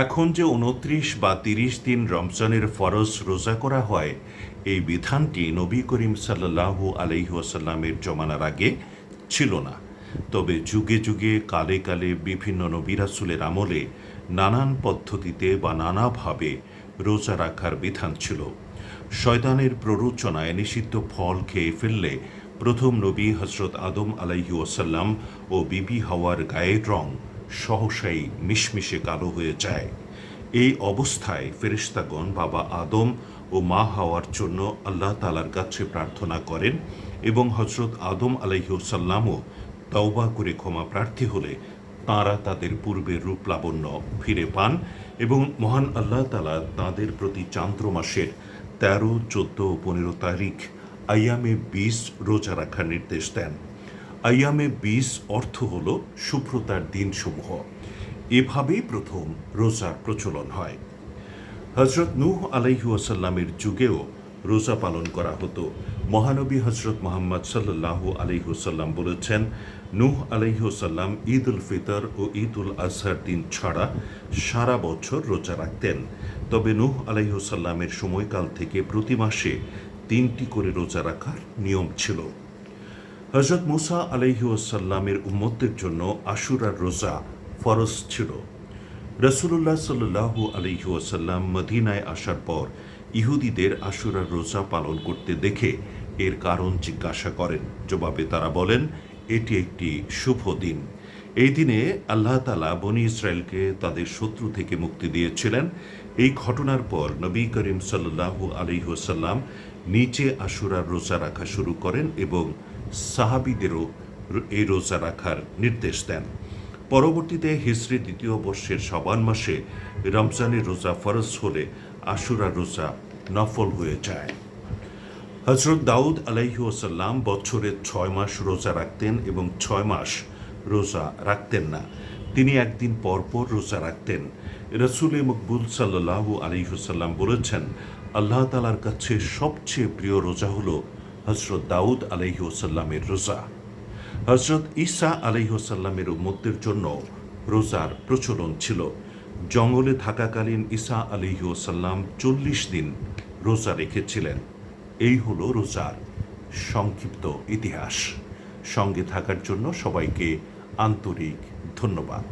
এখন যে উনত্রিশ বা তিরিশ দিন রমজানের ফরজ রোজা করা হয়, এই বিধানটি নবী করিম সাল্লাহু আলহিহাসাল্লামের জমানার আগে ছিল না। তবে যুগে যুগে, কালে কালে বিভিন্ন নবিরাসুলের আমলে নানান পদ্ধতিতে বা নানাভাবে রোজা রাখার বিধান ছিল। শয়তানের প্ররোচনায় নিষিদ্ধ ফল খেয়ে ফেললে প্রথম নবী হজরত আদম আলাইহি ওসাল্লাম ও বিবি হাওয়ার গায়ের রং সহসাই মিশমিশে কালো হয়ে যায়। এই অবস্থায় ফেরিস্তাগণ বাবা আদম ও মা হওয়ার জন্য আল্লাহ তালার কাছে প্রার্থনা করেন এবং হজরত আদম আলাইহসাল্লামও তওবা করে ক্ষমা প্রার্থী হলে তাঁরা তাদের পূর্বের রূপ লাবণ্য ফিরে পান এবং মহান আল্লাহ তালা তাঁদের প্রতি চান্দ্র মাসের তেরো, চোদ্দ ও পনেরো তারিখ আয়ামে বিশ রোজা রাখার নির্দেশ দেন। আয়ামে বিশ অর্থ হল শুভ্রতার দিনসমূহ। এভাবেই প্রথম রোজার প্রচলন হয়। হজরত নূহ আসাল্লামের যুগেও রোজা পালন করা হতো। মহানবী হজরত মোহাম্মদ সাল্লাহু আলহিহসাল্লাম বলেছেন, নূহ আলহিহসাল্লাম ঈদ উল ফিতর ও ঈদ উল আজহার দিন ছাড়া সারা বছর রোজা রাখতেন। তবে নূহ আলহিহসাল্লামের সময়কাল থেকে প্রতি মাসে তিনটি করে রোজা রাখার নিয়ম ছিল। হজরত মুসা আলহিউসাল্লামের উম্মতদের জন্য আশুরার রোজা ফরজ ছিল। রসুল্লাহ সাল্লু আলহিউসাল্লাম মদিনায় আসার পর ইহুদিদের আশুরার রোজা পালন করতে দেখে এর কারণ জিজ্ঞাসা করেন। জবাবে তারা বলেন, এটি একটি শুভ দিন। এই দিনে আল্লাহ তালা বনি ইসরায়েলকে তাদের শত্রু থেকে মুক্তি দিয়েছিলেন। এই ঘটনার পর নবী করিম সাল্লাহু আলহিহসাল্লাম নিচে আশুরার রোজা রাখা শুরু করেন এবং সাহাবিদেরও এই রোজা রাখার নির্দেশ দেন। পরবর্তীতে হিসরি দ্বিতীয় বর্ষের সবান মাসে রমজানের রোজা ফরজ হলে আশুরার রোজা নফল হয়ে যায়। হজরত দাউদ আলাইহাসাল্লাম বছরে ছয় মাস রোজা রাখতেন এবং ছয় মাস রোজা রাখতেন না। তিনি একদিন পরপর রোজা রাখতেন। রসুল মকবুল সাল্লাহু আলিহুসাল্লাম বলেছেন, আল্লাহ তালার কাছে সবচেয়ে প্রিয় রোজা হল হজরত দাউদ আলহিউসাল্লামের রোজা। হজরত ঈসা আলহিউসাল্লামের উম্মতের জন্য রোজার প্রচলন ছিল। জঙ্গলে থাকাকালীন ঈসা আলহিউসাল্লাম চল্লিশ দিন রোজা রেখেছিলেন। এই হলো রোজার সংক্ষিপ্ত ইতিহাস। সঙ্গে থাকার জন্য সবাইকে আন্তরিক ধন্যবাদ।